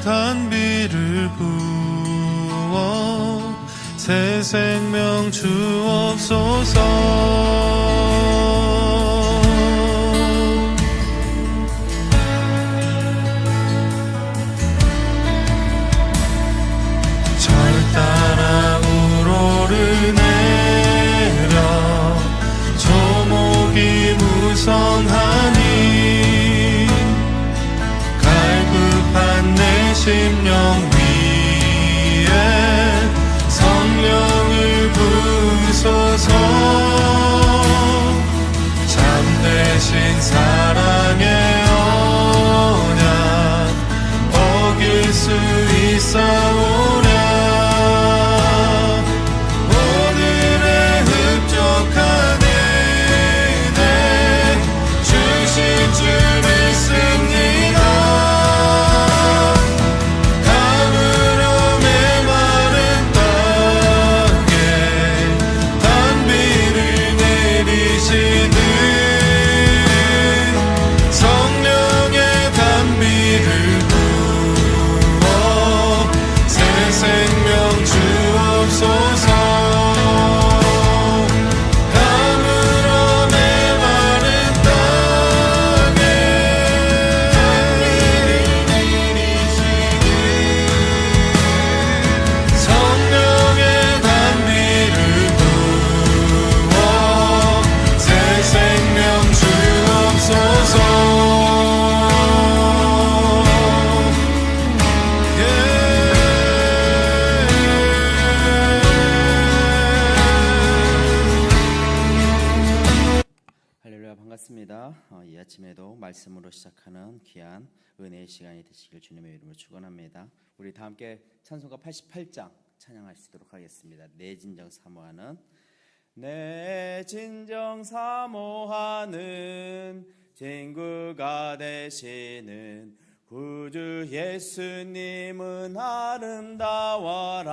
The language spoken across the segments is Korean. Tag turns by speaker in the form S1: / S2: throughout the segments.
S1: 단비를 부어 새 생명 주옵소서 어,
S2: 이 아침에도 말씀으로 시작하는 귀한 은혜의 시간이 되시길 주님의 이름으로 축원합니다. 우리 다 함께 찬송가 88장 찬양할 수 있도록 하겠습니다. 내 진정 사모하는 내 진정 사모하는 친구가 되시는 구주 예수님은 아름다워라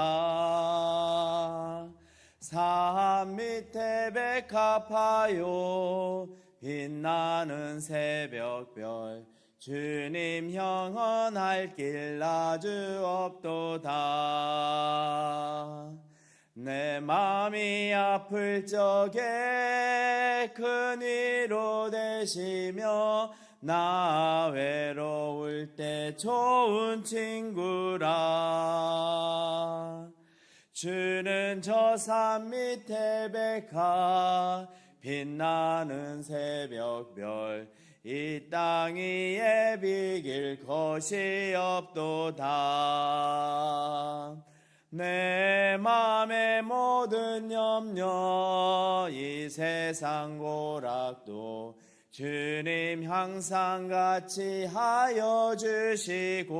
S2: 산 밑에 백합하여 빛나는 새벽별 주님 형언할 길 아주 없도다. 내 마음이 아플 적에 큰 위로 되시며 나 외로울 때 좋은 친구라. 주는 저 산 밑에 백화 빛나는 새벽별 이 땅 위에 비길 것이 없도다. 내 맘의 모든 염려 이 세상 고락도 주님 항상 같이 하여 주시고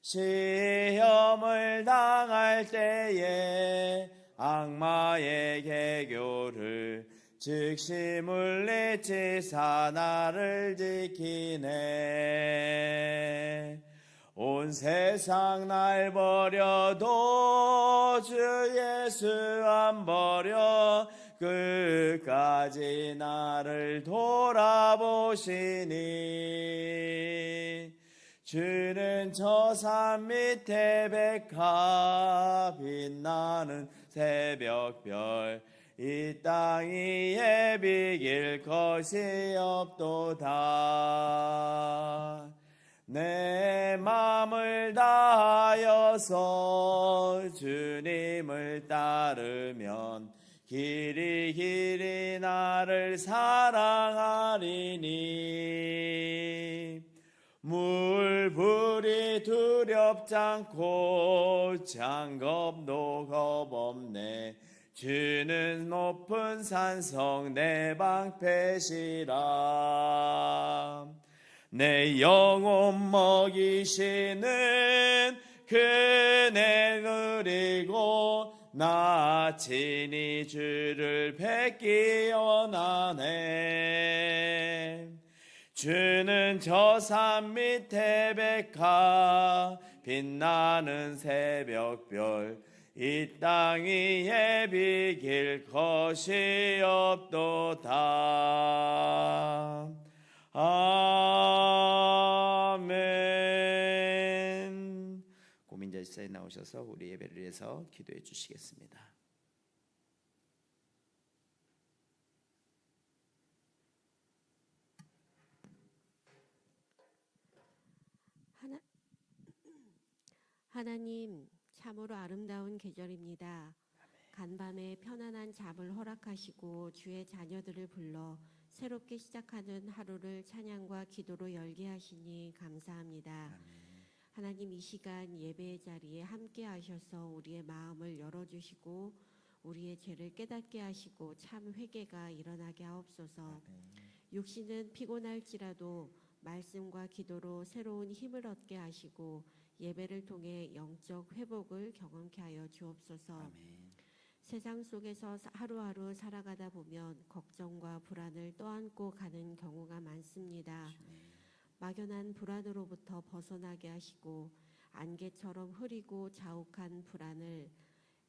S2: 시험을 당할 때에 악마의 개교를 즉시 물리치사 나를 지키네. 온 세상 날 버려도 주 예수 안 버려 끝까지 나를 돌아보시니. 주는 저 산 밑에 백합 빛나는 새벽별 이 땅 위에 비길 것이 없도다. 내 마음을 다하여서 주님을 따르면 길이 길이 나를 사랑하리니 물불이 두렵지 않고 장겁도 겁없네. 주는 높은 산성 내 방패시라. 내 영혼 먹이시는 그네 누리고 나 친히 주를 뵙기 원하네 주는 저 산 밑에 백화 빛나는 새벽별 이 땅이 예비길 것이 없도다. 아멘. 고민자실사에 나오셔서 우리 예배를 위해서 기도해 주시겠습니다.
S3: 하나님 참으로 아름다운 계절입니다. 간밤에 편안한 잠을 허락하시고 주의 자녀들을 불러 새롭게 시작하는 하루를 찬양과 기도로 열게 하시니 감사합니다. 하나님 이 시간 예배의 자리에 함께 하셔서 우리의 마음을 열어주시고 우리의 죄를 깨닫게 하시고 참 회개가 일어나게 하옵소서. 육신은 피곤할지라도 말씀과 기도로 새로운 힘을 얻게 하시고 예배를 통해 영적 회복을 경험케 하여 주옵소서.
S2: 아멘.
S3: 세상 속에서 사- 하루하루 살아가다 보면 걱정과 불안을 떠안고 가는 경우가 많습니다. 막연한 불안으로부터 벗어나게 하시고 안개처럼 흐리고 자욱한 불안을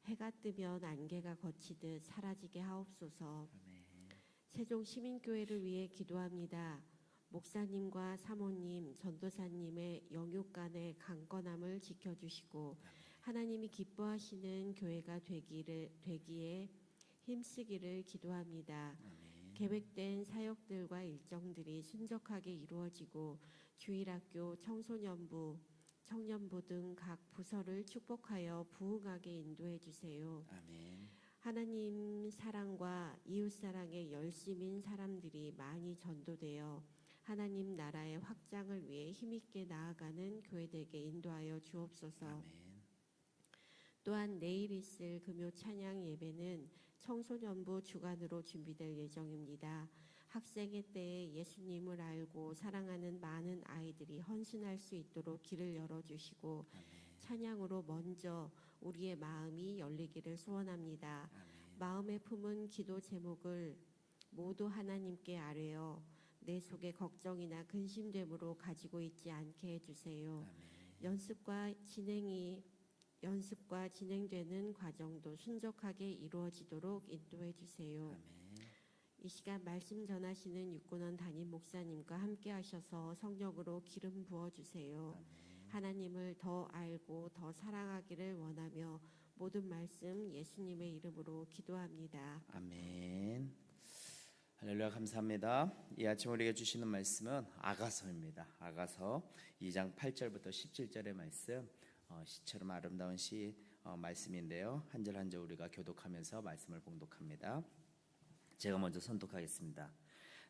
S3: 해가 뜨면 안개가 거치듯 사라지게 하옵소서. 세종 시민교회를 위해 기도합니다. 목사님과 사모님, 전도사님의 영육 간의 강건함을 지켜주시고 하나님이 기뻐하시는 교회가 되기를 되기에 힘쓰기를 기도합니다. 계획된 사역들과 일정들이 순적하게 이루어지고 주일학교, 청소년부, 청년부 등 각 부서를 축복하여 부흥하게 인도해 주세요.
S2: 아멘.
S3: 하나님 사랑과 이웃 사랑에 열심인 사람들이 많이 전도되어 하나님 나라의 확장을 위해 힘있게 나아가는 교회들에게 인도하여 주옵소서.
S2: 아멘.
S3: 또한 내일 있을 금요 찬양 예배는 청소년부 주간으로 준비될 예정입니다. 학생의 때에 예수님을 알고 사랑하는 많은 아이들이 헌신할 수 있도록 길을 열어주시고 찬양으로 먼저 우리의 마음이 열리기를 소원합니다. 마음에 품은 기도 제목을 모두 하나님께 아뢰어 내 속에 걱정이나 근심됨으로 가지고 있지 않게 해주세요. 연습과 진행이 연습과 진행되는 과정도 순적하게 이루어지도록 인도해 주세요. 이 시간 말씀 전하시는 육군원 담임 목사님과 함께 하셔서 성령으로 기름 부어 주세요. 하나님을 더 알고 더 사랑하기를 원하며 모든 말씀 예수님의 이름으로 기도합니다.
S2: 아멘. 할렐루야 감사합니다. 이 아침 우리에게 주시는 말씀은 아가서입니다. 아가서 2장 8절부터 17절의 말씀 어, 시처럼 아름다운 시 어, 말씀인데요. 한 절 한 절 우리가 교독하면서 말씀을 봉독합니다. 제가 먼저 선독하겠습니다.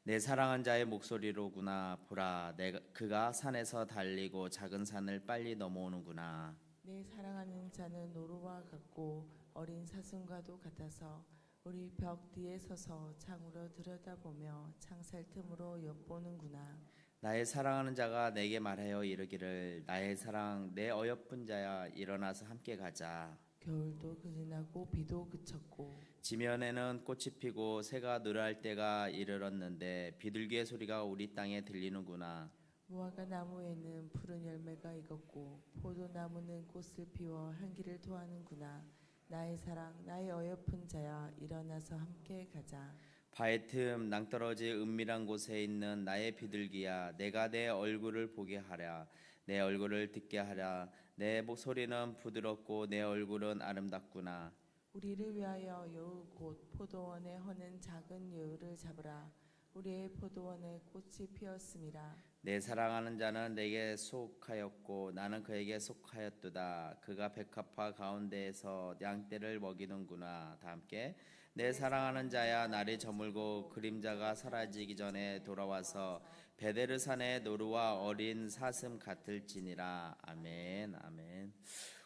S2: 내 사랑한 자의 목소리로구나 보라 내가 그가 산에서 달리고 작은 산을 빨리 넘어오는구나
S4: 내 사랑하는 자는 노루와 같고 어린 사슴과도 같아서 우리 벽 뒤에 서서 창으로 들여다보며 창살 틈으로 엿보는구나.
S2: 나의 사랑하는 자가 내게 말하여 이르기를 나의 사랑 내 어여쁜 자야 일어나서 함께 가자
S4: 겨울도 그지나고 비도 그쳤고
S2: 지면에는 꽃이 피고 새가 노래할 때가 이르렀는데 비둘기의 소리가 우리 땅에 들리는구나
S4: 무화과 나무에는 푸른 열매가 익었고 포도나무는 꽃을 피워 향기를 토하는구나. 나의 사랑 나의 어여쁜 자야 일어나서 함께 가자.
S2: 바의 틈 낭떠러지 은밀한 곳에 있는 나의 비둘기야 내가 내 얼굴을 보게 하랴 내 얼굴을 듣게 하랴 내 목소리는 부드럽고 내 얼굴은 아름답구나
S4: 우리를 위하여 여우 곧 포도원에 허는 작은 여우를 잡으라. 우리의 포도원에 꽃이 피었음이라.
S2: 내 사랑하는 자는 내게 속하였고 나는 그에게 속하였도다. 그가 백합화 가운데에서 양떼를 먹이는구나. 다 함께 내 사랑하는 자야 나를 저물고 그림자가 사라지기 전에 돌아와서 베데르산의 노루와 어린 사슴 같을지니라. 아멘. 아멘.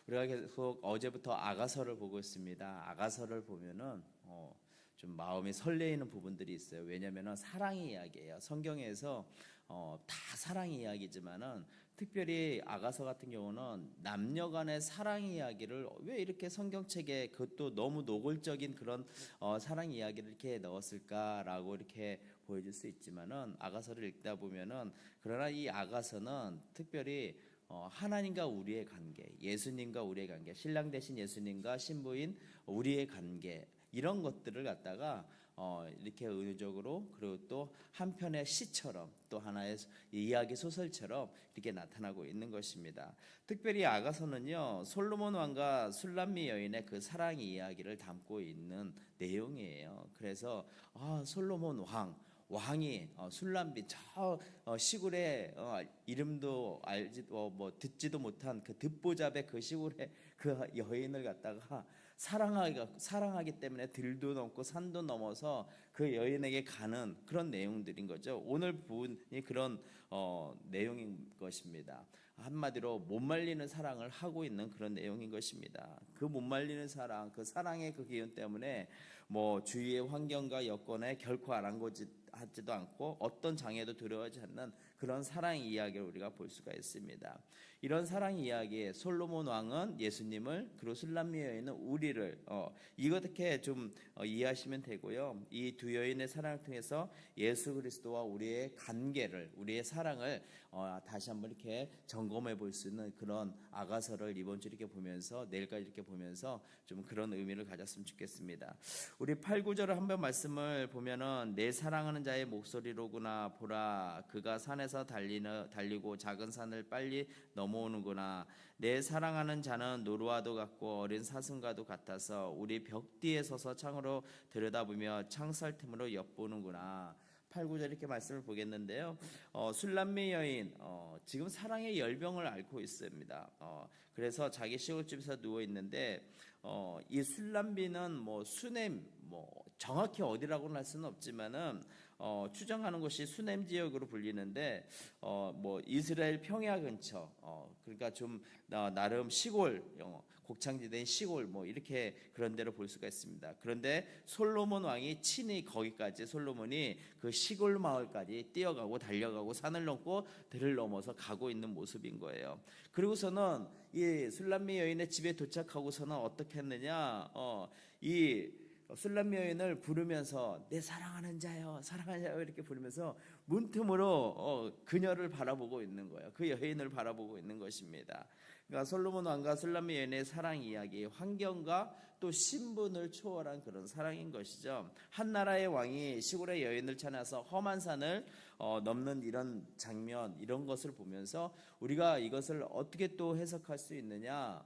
S2: 우리가 계속 어제부터 아가서를 보고 있습니다. 아가서를 보면은 어, 좀 마음이 설레이는 부분들이 있어요. 왜냐하면 사랑의 이야기예요. 성경에서 어, 다 사랑의 이야기지만은 특별히 아가서 같은 경우는 남녀 간의 사랑 이야기를 왜 이렇게 성경책에 그것도 너무 노골적인 그런 어, 사랑 이야기를 이렇게 넣었을까라고 이렇게 보여줄 수 있지만은 아가서를 읽다 보면은 그러나 이 아가서는 특별히 어, 하나님과 우리의 관계, 예수님과 우리의 관계, 신랑 대신 예수님과 신부인 우리의 관계 이런 것들을 갖다가 어, 이렇게 은유적으로 그리고 또 한편의 시처럼 또 하나의 이야기 소설처럼 이렇게 나타나고 있는 것입니다. 특별히 아가서는요 솔로몬 왕과 술람미 여인의 그 사랑 이야기를 담고 있는 내용이에요. 그래서 아 솔로몬 왕 왕이 어, 술람비 저 어, 시골에 어, 이름도 알지 어, 뭐 듣지도 못한 그 듣보잡의 그 시골에 그 여인을 갖다가 사랑하기 사랑하기 때문에 들도 넘고 산도 넘어서 그 여인에게 가는 그런 내용들인 거죠. 오늘 부분이 그런 어, 내용인 것입니다. 한마디로 못 말리는 사랑을 하고 있는 그런 내용인 것입니다. 그 못 말리는 사랑, 그 사랑의 그 기운 때문에 뭐 주위의 환경과 여건에 결코 아랑곳하지도 않고 어떤 장애도 두려워하지 않는 그런 사랑 이야기를 우리가 볼 수가 있습니다. 이런 사랑 이야기에 솔로몬 왕은 예수님을 그리고 술람미 여인은 우리를 어, 이렇게 좀 어, 이해하시면 되고요. 이 두 여인의 사랑을 통해서 예수 그리스도와 우리의 관계를 우리의 사랑을 어, 다시 한번 이렇게 점검해 볼 수 있는 그런 아가서를 이번 주 이렇게 보면서 내일까지 이렇게 보면서 좀 그런 의미를 가졌으면 좋겠습니다. 우리 8, 9절을 한번 말씀을 보면은 내 사랑하는 자의 목소리로구나 보라 그가 산에 서 달리는 달리고 작은 산을 빨리 넘어오는구나 내 사랑하는 자는 노루와도 같고 어린 사슴과도 같아서 우리 벽 뒤에 서서 창으로 들여다보며 창살 틈으로 엿보는구나 8, 9절 이렇게 말씀을 보겠는데요. 어, 술람미 여인 어, 지금 사랑의 열병을 앓고 있습니다. 어, 그래서 자기 시골집에서 누워 있는데 어, 이 술람비는 뭐 수냄 뭐 정확히 어디라고는 할 수는 없지만은 어, 추정하는 곳이 수냄 지역으로 불리는데 어, 뭐 이스라엘 평야 근처 어, 그러니까 좀 어, 나름 시골 어, 곡창지대인 시골 뭐 이렇게 그런 데로 볼 수가 있습니다. 그런데 솔로몬 왕이 친히 거기까지 솔로몬이 그 시골 마을까지 뛰어가고 달려가고 산을 넘고 들을 넘어서 가고 있는 모습인 거예요. 그리고서는 이 술람미 여인의 집에 도착하고서는 어떻게 했느냐? 어, 이 술람미 여인을 부르면서 내 사랑하는 자요, 사랑하는 자요 이렇게 부르면서 문틈으로 어, 그녀를 바라보고 있는 거예요. 그 여인을 바라보고 있는 것입니다. 그러니까 솔로몬 왕과 술람미 여인의 사랑 이야기, 환경과 또 신분을 초월한 그런 사랑인 것이죠. 한 나라의 왕이 시골의 여인을 찾아서 험한 산을 어, 넘는 이런 장면, 이런 것을 보면서 우리가 이것을 어떻게 또 해석할 수 있느냐?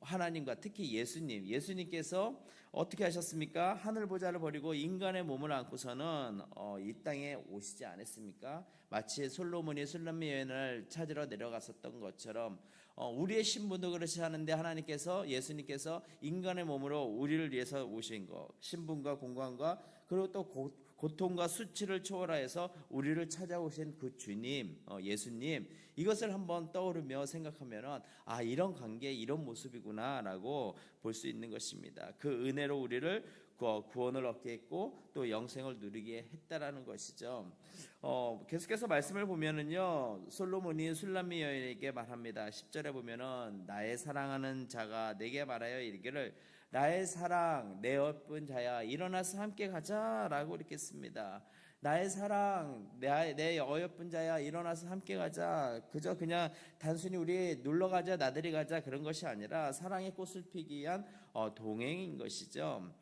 S2: 어, 하나님과 특히 예수님, 예수님께서 어떻게 하셨습니까? 하늘 보좌를 버리고 인간의 몸을 안고서는 어, 이 땅에 오시지 않았습니까? 마치 솔로몬이 술람미 여인을 찾으러 내려갔었던 것처럼 어, 우리의 신분도 그렇지 않은데 하나님께서 예수님께서 인간의 몸으로 우리를 위해서 오신 것, 신분과 공간과 그리고 또 고, 고통과 수치를 초월하여서 우리를 찾아오신 그 주님, 어, 예수님 이것을 한번 떠오르며 생각하면은 아 이런 관계, 이런 모습이구나라고 볼 수 있는 것입니다. 그 은혜로 우리를 구- 구원을 얻게 했고 또 영생을 누리게 했다라는 것이죠. 어, 계속해서 말씀을 보면은요 솔로몬이 술람미 여인에게 말합니다. 10절에 보면은 나의 사랑하는 자가 내게 말하여 이르기를 나의 사랑 내 어쁜 자야 일어나서 함께 가자 라고 이렇게 씁니다. 나의 사랑 내, 내 어여쁜 자야 일어나서 함께 가자 그저 그냥 단순히 우리 놀러 가자 나들이 가자 그런 것이 아니라 사랑의 꽃을 피기 위한 어, 동행인 것이죠.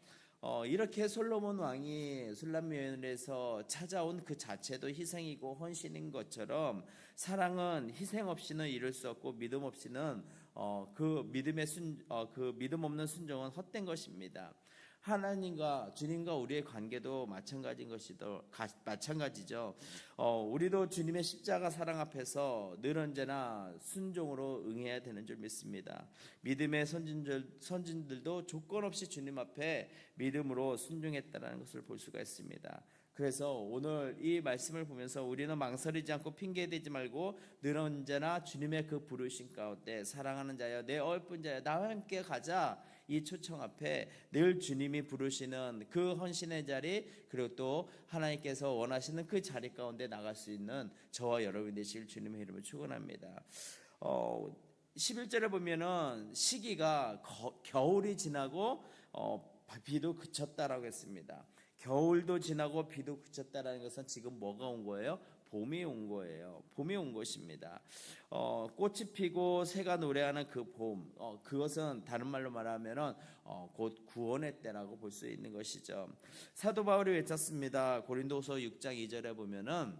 S2: 어, 이렇게 솔로몬 왕이 술람미 여인에서 찾아온 그 자체도 희생이고 헌신인 것처럼 사랑은 희생 없이는 이룰 수 없고 믿음 없이는 어, 그 믿음의 순, 어, 그 믿음 없는 순종은 헛된 것입니다. 하나님과 주님과 우리의 관계도 마찬가지인 것이도 가- 마찬가지죠. 어, 우리도 주님의 십자가 사랑 앞에서 늘 언제나 순종으로 응해야 되는 줄 믿습니다. 믿음의 선진들, 선진들도 조건 없이 주님 앞에 믿음으로 순종했다는 것을 볼 수가 있습니다. 그래서 오늘 이 말씀을 보면서 우리는 망설이지 않고 핑계대지 말고 늘 언제나 주님의 그 부르신 가운데 사랑하는 자여 내 어여쁜 자여 나와 함께 가자 이 초청 앞에 늘 주님이 부르시는 그 헌신의 자리 그리고 또 하나님께서 원하시는 그 자리 가운데 나갈 수 있는 저와 여러분이 되실 주님의 이름을 축원합니다. 어 11절에 보면은 시기가 거- 겨울이 지나고 어 비도 그쳤다라고 했습니다. 겨울도 지나고 비도 그쳤다라는 것은 지금 뭐가 온 거예요? 봄이 온 거예요. 봄이 온 것입니다. 어, 꽃이 피고 새가 노래하는 그 봄, 어, 그것은 다른 말로 말하면은 어, 곧 구원의 때라고 볼 수 있는 것이죠. 사도 바울이 외쳤습니다. 고린도서 6장 2절에 보면은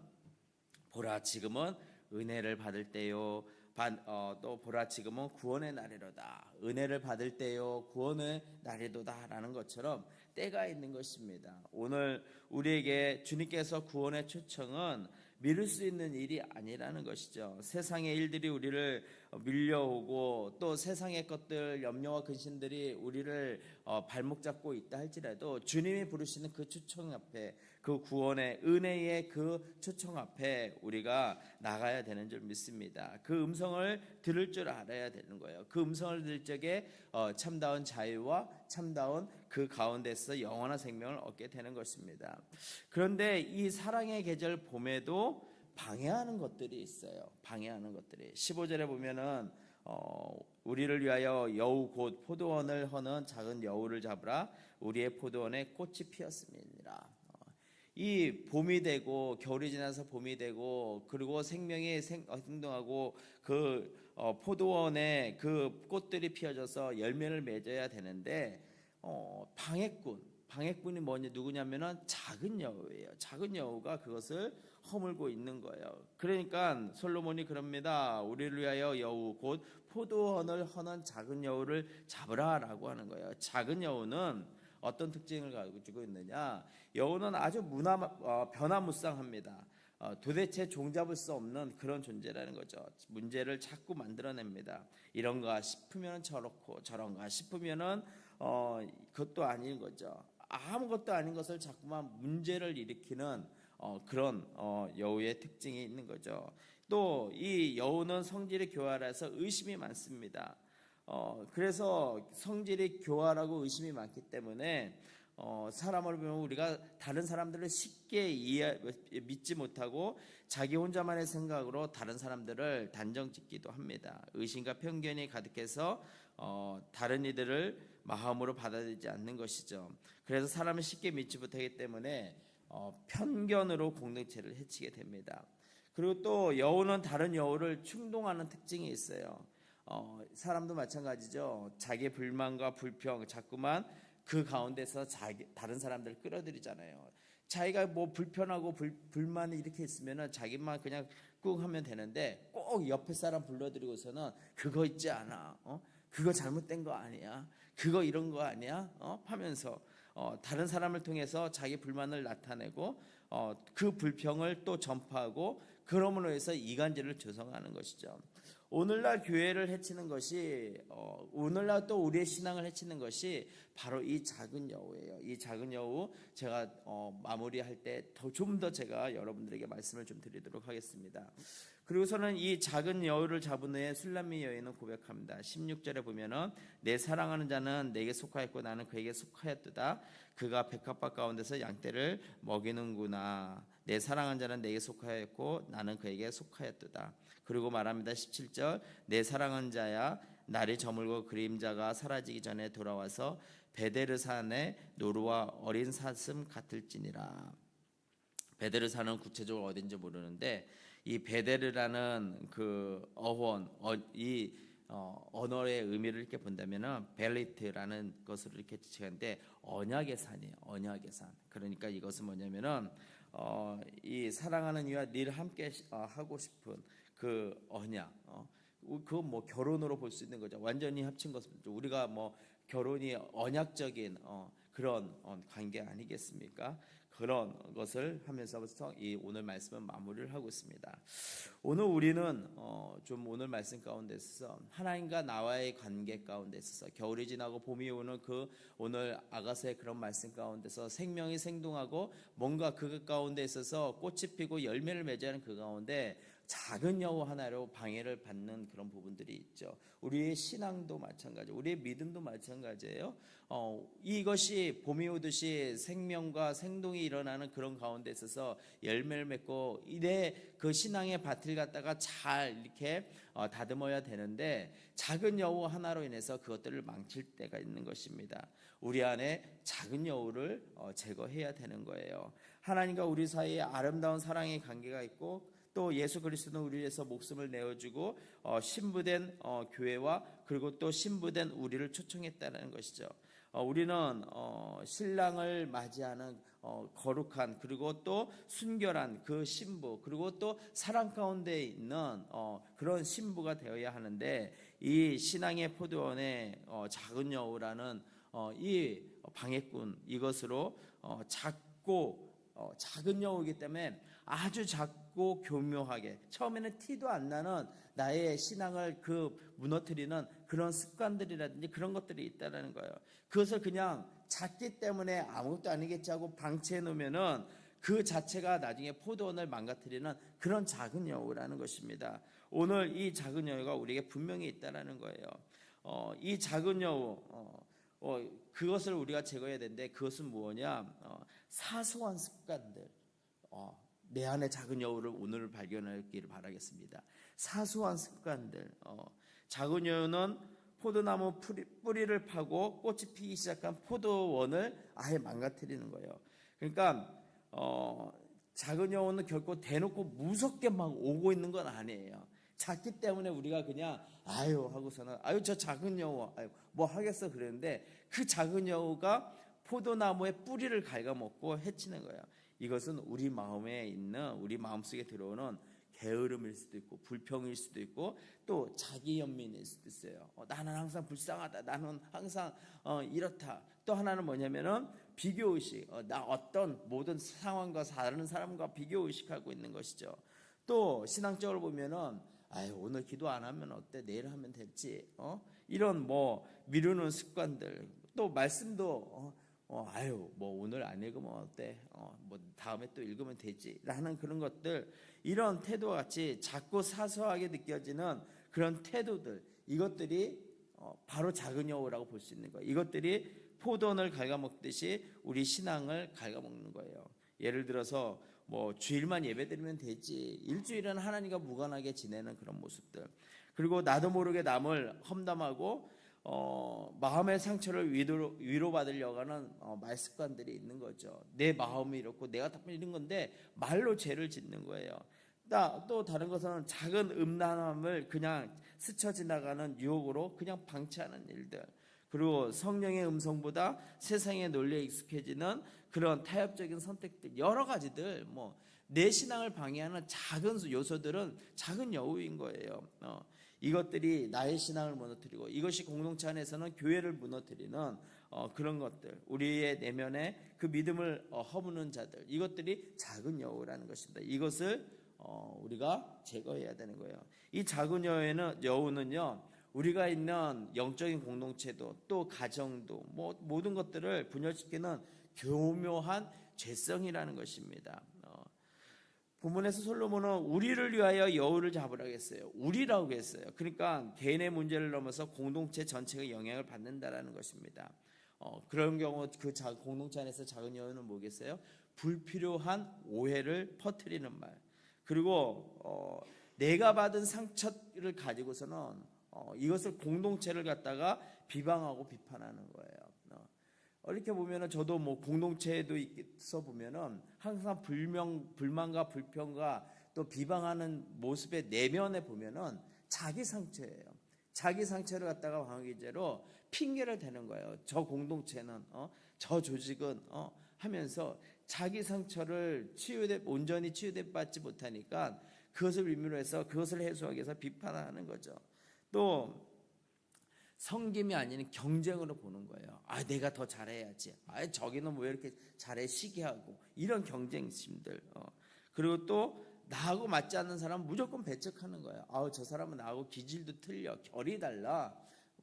S2: 보라 지금은 은혜를 받을 때요. 반, 어, 또 보라 지금은 구원의 날이로다. 은혜를 받을 때요. 구원의 날이도다라는 것처럼 때가 있는 것입니다. 오늘 우리에게 주님께서 구원의 초청은 미룰 수 있는 일이 아니라는 것이죠. 세상의 일들이 우리를 밀려오고 또 세상의 것들 염려와 근심들이 우리를 어, 발목 잡고 있다 할지라도 주님이 부르시는 그 초청 앞에 그 구원의 은혜의 그 초청 앞에 우리가 나가야 되는 줄 믿습니다. 그 음성을 들을 줄 알아야 되는 거예요. 그 음성을 들을 적에 어, 참다운 자유와 참다운 그 가운데서 영원한 생명을 얻게 되는 것입니다. 그런데 이 사랑의 계절 봄에도 방해하는 것들이 있어요. 방해하는 것들이 15절에 보면은 어, 우리를 위하여 여우 곧 포도원을 허는 작은 여우를 잡으라 우리의 포도원에 꽃이 피었음이니라. 어, 이 봄이 되고 겨울이 지나서 봄이 되고 그리고 생명이 생, 어, 행동하고 그 어, 포도원에 그 꽃들이 피어져서 열매를 맺어야 되는데 어, 방해꾼 방해꾼이 뭐냐 누구냐면은 작은 여우예요. 작은 여우가 그것을 허물고 있는 거예요. 그러니까 솔로몬이 그럽니다. 우리를 위하여 여우 곧 포도원을 허는 작은 여우를 잡으라라고 하는 거예요. 작은 여우는 어떤 특징을 가지고 있느냐? 여우는 아주 무나 어, 변화무쌍합니다. 어, 도대체 종잡을 수 없는 그런 존재라는 거죠. 문제를 자꾸 만들어냅니다. 이런가 싶으면 저렇고 저런가 싶으면은 어, 그것도 아닌 거죠. 아무것도 아닌 것을 자꾸만 문제를 일으키는 어, 그런 어, 여우의 특징이 있는 거죠. 또 이 여우는 성질이 교활해서 의심이 많습니다. 어, 그래서 성질이 교활하고 의심이 많기 때문에 어, 사람을 보면 우리가 다른 사람들을 쉽게 이해, 믿지 못하고 자기 혼자만의 생각으로 다른 사람들을 단정짓기도 합니다. 의심과 편견이 가득해서 어, 다른 이들을 마음으로 받아들이지 않는 것이죠. 그래서 사람을 쉽게 믿지 못하기 때문에 어, 편견으로 공동체를 해치게 됩니다. 그리고 또 여우는 다른 여우를 충동하는 특징이 있어요. 어, 사람도 마찬가지죠. 자기 불만과 불평 자꾸만 그 가운데서 자기 다른 사람들을 끌어들이잖아요. 자기가 뭐 불편하고 불, 불만이 이렇게 있으면은 자기만 그냥 꾹 하면 되는데 꼭 옆에 사람 불러들이고서는 그거 있지 않아. 어? 그거 잘못된 거 아니야. 그거 이런 거 아니야. 어? 하면서 어, 다른 사람을 통해서 자기 불만을 나타내고 어, 그 불평을 또 전파하고 그러므로 해서 이간질을 조성하는 것이죠. 오늘날 교회를 해치는 것이 어, 오늘날 또 우리의 신앙을 해치는 것이 바로 이 작은 여우예요. 이 작은 여우 제가 어, 마무리할 때더좀더 제가 여러분들에게 말씀을 좀 드리도록 하겠습니다. 그리고서는 이 작은 여우를 잡은 후에 술람미 여인은 고백합니다. 16절에 보면은 내 사랑하는 자는 내게 속하였고 나는 그에게 속하였도다. 그가 백합밭 가운데서 양떼를 먹이는구나. 내 사랑하는 자는 내게 속하였고 나는 그에게 속하였도다. 그리고 말합니다. 17절 내 사랑하는 자야 날이 저물고 그림자가 사라지기 전에 돌아와서 베데르산의 노루와 어린 사슴 같을지니라. 베데르산은 구체적으로 어딘지 모르는데 이 베데르라는 그 어원 어, 이 어, 언어의 의미를 이렇게 본다면은 벨리트라는 것으로 이렇게 지칭하는데 언약의 산이에요. 언약의 산. 그러니까 이것은 뭐냐면은 어, 이 사랑하는 이와 늘 함께 시- 어, 하고 싶은 그 언약. 어, 그건 뭐 결혼으로 볼 수 있는 거죠. 완전히 합친 것은 우리가 뭐 결혼이 언약적인 어, 그런 어, 관계 아니겠습니까? 그런 것을 하면서부터 이 오늘 말씀은 마무리를 하고 있습니다. 오늘 우리는 어, 좀 오늘 말씀 가운데 있어서 하나님과 나와의 관계 가운데 있어서 겨울이 지나고 봄이 오는 그 오늘 아가서의 그런 말씀 가운데서 생명이 생동하고 뭔가 그 가운데 있어서 꽃이 피고 열매를 맺어야 하는 그 가운데 작은 여우 하나로 방해를 받는 그런 부분들이 있죠. 우리의 신앙도 마찬가지, 우리의 믿음도 마찬가지예요. 어, 이것이 봄이 오듯이 생명과 생동이 일어나는 그런 가운데 있어서 열매를 맺고 이래 그 신앙의 밭을 갖다가 잘 이렇게 어, 다듬어야 되는데 작은 여우 하나로 인해서 그것들을 망칠 때가 있는 것입니다. 우리 안에 작은 여우를 어, 제거해야 되는 거예요. 하나님과 우리 사이에 아름다운 사랑의 관계가 있고 또 예수 그리스도는 우리 위해서 목숨을 내어주고 어, 신부된 어, 교회와 그리고 또 신부된 우리를 초청했다는 것이죠. 어, 우리는 어, 신랑을 맞이하는 어, 거룩한 그리고 또 순결한 그 신부 그리고 또 사랑 가운데 있는 어, 그런 신부가 되어야 하는데 이 신앙의 포도원의 어, 작은 여우라는 어, 이 방해꾼 이것으로 어, 작고 어, 작은 여우이기 때문에 아주 작고 교묘하게 처음에는 티도 안 나는 나의 신앙을 그 무너뜨리는 그런 습관들이라든지 그런 것들이 있다라는 거예요. 그것을 그냥 작기 때문에 아무것도 아니겠지 하고 방치해 놓으면은 그 자체가 나중에 포도원을 망가뜨리는 그런 작은 여우라는 것입니다. 오늘 이 작은 여우가 우리에게 분명히 있다라는 거예요. 어, 이 작은 여우 어, 어, 그것을 우리가 제거해야 되는데 그것은 무엇냐? 어, 사소한 습관들. 어, 내 안에 작은 여우를 오늘 발견하기를 바라겠습니다. 사소한 습관들. 어, 작은 여우는 포도나무 뿌리, 뿌리 를 파고 꽃이 피기 시작한 포도원을 아예 망가뜨리는 거예요. 그러니까 어, 작은 여우는 결코 대놓고 무섭게 막 오고 있는 건 아니에요. 작기 때문에 우리가 그냥 아유 하고서는 아유 저 작은 여우 아유 뭐 하겠어 그랬는데 그 작은 여우가 포도나무의 뿌리를 갉아먹고 해치는 거예요. 이것은 우리 마음에 있는 우리 마음속에 들어오는 게으름일 수도 있고 불평일 수도 있고 또 자기 연민일 수도 있어요. 어, 나는 항상 불쌍하다. 나는 항상 어, 이렇다. 또 하나는 뭐냐면은 비교 의식. 어, 나 어떤 모든 상황과 다른 사람과 비교 의식하고 있는 것이죠. 또 신앙적으로 보면은 아유 오늘 기도 안 하면 어때? 내일 하면 될지. 어? 이런 뭐 미루는 습관들. 또 말씀도 어, 어, 아유, 뭐 오늘 안 읽으면 어때? 어, 뭐 다음에 또 읽으면 되지. 라는 그런 것들, 이런 태도와 같이 작고 사소하게 느껴지는 그런 태도들, 이것들이 어, 바로 작은 여우라고 볼 수 있는 거예요. 이것들이 포도원을 갉아먹듯이 우리 신앙을 갉아먹는 거예요. 예를 들어서 뭐 주일만 예배드리면 되지. 일주일은 하나님과 무관하게 지내는 그런 모습들. 그리고 나도 모르게 남을 험담하고 어, 마음의 상처를 위로, 위로받으려고 하는 어, 말 습관들이 있는 거죠. 내 마음이 이렇고 내가 다 이런 건데 말로 죄를 짓는 거예요. 또, 또 다른 것은 작은 음란함을 그냥 스쳐 지나가는 유혹으로 그냥 방치하는 일들. 그리고 성령의 음성보다 세상의 논리에 익숙해지는 그런 타협적인 선택들 여러 가지들 뭐 내 신앙을 방해하는 작은 요소들은 작은 여우인 거예요. 어. 이것들이 나의 신앙을 무너뜨리고 이것이 공동체 안에서는 교회를 무너뜨리는 어, 그런 것들 우리의 내면에 그 믿음을 어, 허무는 자들 이것들이 작은 여우라는 것입니다. 이것을 어, 우리가 제거해야 되는 거예요. 이 작은 여우는 여우는요 우리가 있는 영적인 공동체도 또 가정도 뭐 모든 것들을 분열시키는 교묘한 죄성이라는 것입니다. 어, 본문에서 솔로몬은 우리를 위하여 여우를 잡으라고 했어요. 우리라고 했어요. 그러니까 개인의 문제를 넘어서 공동체 전체가 영향을 받는다라는 것입니다. 어, 그런 경우 그 자, 공동체 안에서 작은 여우는 뭐겠어요? 불필요한 오해를 퍼뜨리는 말. 그리고 어, 내가 받은 상처를 가지고서는 어, 이것을 공동체를 갖다가 비방하고 비판하는 거예요. 어, 이렇게 보면은 저도 뭐 공동체에도 있어 보면은 항상 불명 불만과 불평과 또 비방하는 모습의 내면에 보면은 자기 상처예요. 자기 상처를 갖다가 방어기제로 핑계를 대는 거예요. 저 공동체는 어, 저 조직은 어, 하면서 자기 상처를 치유돼 온전히 치유돼 받지 못하니까 그것을 의미로 해서 그것을 해소하기 위해서 비판하는 거죠. 또 성김이 아닌 경쟁으로 보는 거예요. 아, 내가 더 잘해야지. 아, 저기는 왜 이렇게 잘해 시기하고 이런 경쟁심들. 어. 그리고 또 나하고 맞지 않는 사람 무조건 배척하는 거예요. 아우 저 사람은 나하고 기질도 틀려, 결이 달라.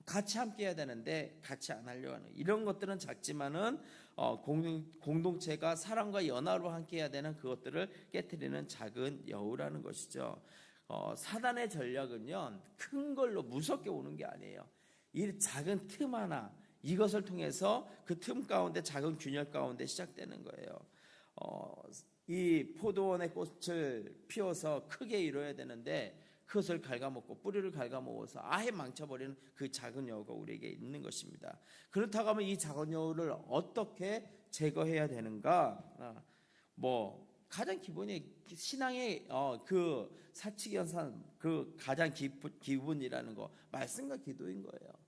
S2: 같이 함께 해야 되는데 같이 안 하려고 하는 이런 것들은 작지만은 어, 공동, 공동체가 사랑과 연합으로 함께 해야 되는 그것들을 깨뜨리는 작은 여우라는 것이죠. 어, 사단의 전략은요 큰 걸로 무섭게 오는 게 아니에요. 이 작은 틈 하나 이것을 통해서 그 틈 가운데 작은 균열 가운데 시작되는 거예요. 어, 이 포도원의 꽃을 피워서 크게 이뤄야 되는데 그것을 갉아먹고 뿌리를 갉아먹어서 아예 망쳐버리는 그 작은 여우가 우리에게 있는 것입니다. 그렇다고 하면 이 작은 여우를 어떻게 제거해야 되는가? 아, 뭐 가장 기본이 신앙의 어, 그 사칙 연산 그 가장 기분, 기분이라는 거 말씀과 기도인 거예요.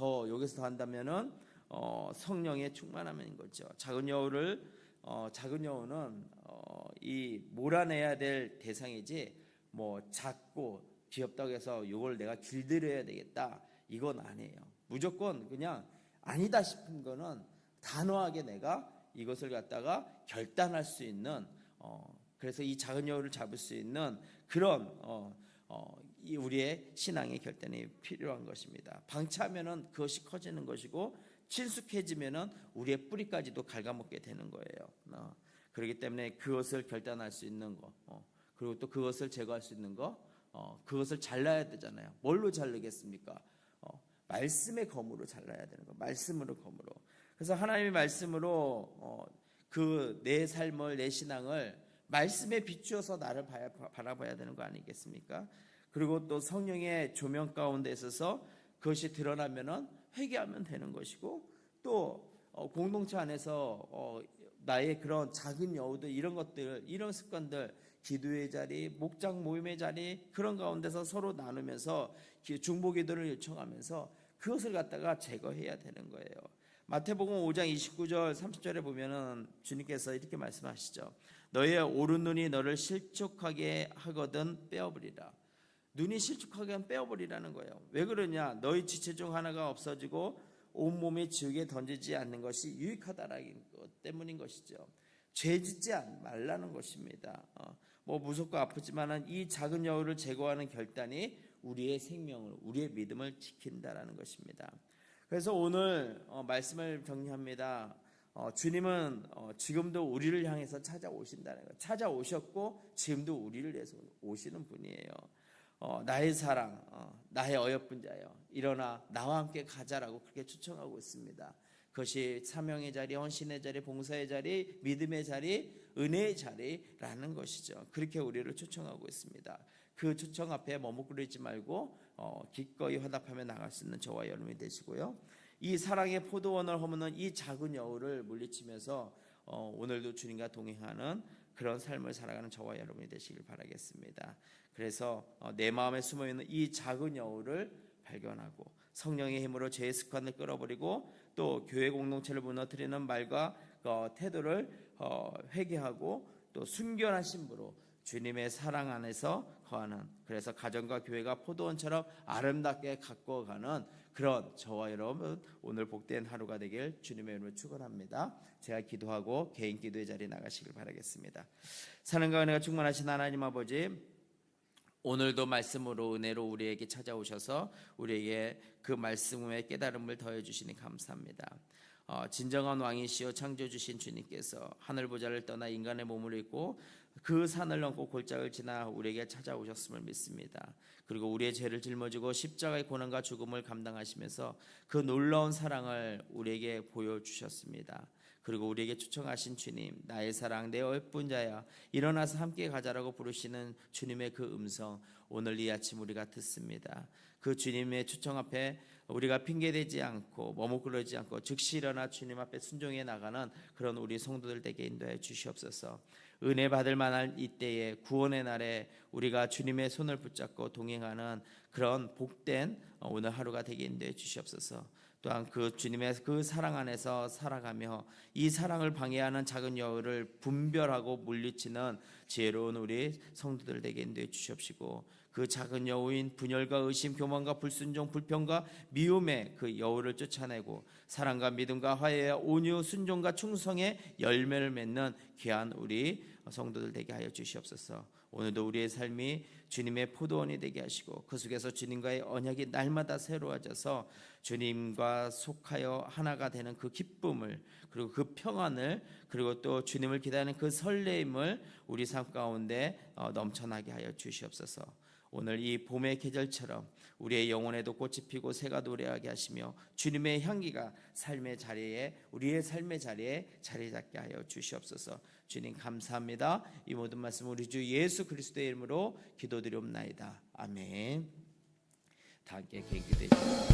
S2: 더 여기서 더 한다면은 어, 성령의 충만함인 거죠. 작은 여우를 어, 작은 여우는 어, 이 몰아내야 될 대상이지 뭐 작고 귀엽다고 해서 이걸 내가 길들여야 되겠다 이건 아니에요. 무조건 그냥 아니다 싶은 거는 단호하게 내가 이것을 갖다가 결단할 수 있는 어, 그래서 이 작은 여우를 잡을 수 있는 그런 어, 어, 이 우리의 신앙의 결단이 필요한 것입니다. 방치하면은 그것이 커지는 것이고 친숙해지면은 우리의 뿌리까지도 갉아먹게 되는 거예요. 어, 그렇기 때문에 그것을 결단할 수 있는 거, 어, 그리고 또 그것을 제거할 수 있는 거, 어, 그것을 잘라야 되잖아요. 뭘로 자르겠습니까? 어, 말씀의 검으로 잘라야 되는 거, 말씀으로 검으로. 그래서 하나님의 말씀으로 어, 그 내 삶을 내 신앙을 말씀에 비추어서 나를 봐야, 바라봐야 되는 거 아니겠습니까? 그리고 또 성령의 조명 가운데 있어서 그것이 드러나면은 회개하면 되는 것이고 또 어, 공동체 안에서 어, 나의 그런 작은 여우들 이런 것들 이런 습관들 기도의 자리 목장 모임의 자리 그런 가운데서 서로 나누면서 기- 중보 기도를 요청하면서 그것을 갖다가 제거해야 되는 거예요. 마태복음 5장 29절 30절에 보면은 주님께서 이렇게 말씀하시죠. 너의 오른 눈이 너를 실족하게 하거든 빼어버리라. 눈이 실족하게 하면 빼어버리라는 거예요. 왜 그러냐? 너희 지체 중 하나가 없어지고 온 몸이 지옥에 던지지 않는 것이 유익하다라는 것 때문인 것이죠. 죄 짓지 않- 말라는 것입니다. 어, 뭐 무섭고 아프지만은 이 작은 여우를 제거하는 결단이 우리의 생명을, 우리의 믿음을 지킨다라는 것입니다. 그래서 오늘 어, 말씀을 정리합니다. 어, 주님은 어, 지금도 우리를 향해서 찾아오신다는 거. 찾아오셨고 지금도 우리를 위해서 오시는 분이에요. 어, 나의 사랑, 어, 나의 어여쁜 자여, 일어나 나와 함께 가자라고 그렇게 초청하고 있습니다. 그것이 사명의 자리, 헌신의 자리, 봉사의 자리, 믿음의 자리, 은혜의 자리라는 것이죠. 그렇게 우리를 초청하고 있습니다. 그 초청 앞에 머뭇거리지 말고 어, 기꺼이 화답하며 나갈 수 있는 저와 여러분이 되시고요. 이 사랑의 포도원을 허무는 이 작은 여우를 물리치면서 어, 오늘도 주님과 동행하는 그런 삶을 살아가는 저와 여러분이 되시길 바라겠습니다. 그래서 어, 내 마음에 숨어 있는 이 작은 여우를 발견하고 성령의 힘으로 죄의 습관을 끌어버리고 또 교회 공동체를 무너뜨리는 말과 어, 태도를 어, 회개하고 또 순결한 신부로 주님의 사랑 안에서 거하는 그래서 가정과 교회가 포도원처럼 아름답게 가꿔가는 그런 저와 여러분 오늘 복된 하루가 되길 주님의 이름으로 축원합니다. 제가 기도하고 개인 기도의 자리에 나가시길 바라겠습니다. 사랑과 은혜가 충만하신 하나님 아버지 오늘도 말씀으로 은혜로 우리에게 찾아오셔서 우리에게 그 말씀의 깨달음을 더해 주시니 감사합니다. 어, 진정한 왕이시여 창조 주신 주님께서 하늘 보좌를 떠나 인간의 몸을 입고 그 산을 넘고 골짜기를 지나 우리에게 찾아오셨음을 믿습니다. 그리고 우리의 죄를 짊어지고 십자가의 고난과 죽음을 감당하시면서 그 놀라운 사랑을 우리에게 보여 주셨습니다. 그리고 우리에게 초청하신 주님, 나의 사랑, 내 어여쁜 자야, 일어나서 함께 가자라고 부르시는 주님의 그 음성, 오늘 이 아침 우리가 듣습니다. 그 주님의 초청 앞에 우리가 핑계대지 않고 머뭇거리지 않고 즉시 일어나 주님 앞에 순종해 나가는 그런 우리 성도들 되게 인도해 주시옵소서. 은혜 받을 만한 이때에 구원의 날에 우리가 주님의 손을 붙잡고 동행하는 그런 복된 오늘 하루가 되게 인도해 주시옵소서. 또한 그 주님의 그 사랑 안에서 살아가며 이 사랑을 방해하는 작은 여우를 분별하고 물리치는 지혜로운 우리 성도들 되게 인도해 주시옵시고 그 작은 여우인 분열과 의심, 교만과 불순종, 불평과 미움의 그 여우를 쫓아내고 사랑과 믿음과 화해와 온유, 순종과 충성의 열매를 맺는 귀한 우리 성도들 되게 하여 주시옵소서. 오늘도 우리의 삶이 주님의 포도원이 되게 하시고 그 속에서 주님과의 언약이 날마다 새로워져서 주님과 속하여 하나가 되는 그 기쁨을 그리고 그 평안을 그리고 또 주님을 기다리는 그 설레임을 우리 삶 가운데 어, 넘쳐나게 하여 주시옵소서. 오늘 이 봄의 계절처럼 우리의 영혼에도 꽃이 피고 새가 노래하게 하시며 주님의 향기가 삶의 자리에 우리의 삶의 자리에 자리 잡게 하여 주시옵소서. 주님 감사합니다. 이 모든 말씀 우리 주 예수 그리스도의 이름으로 기도드리옵나이다. 아멘. 다 함께 계기되시죠.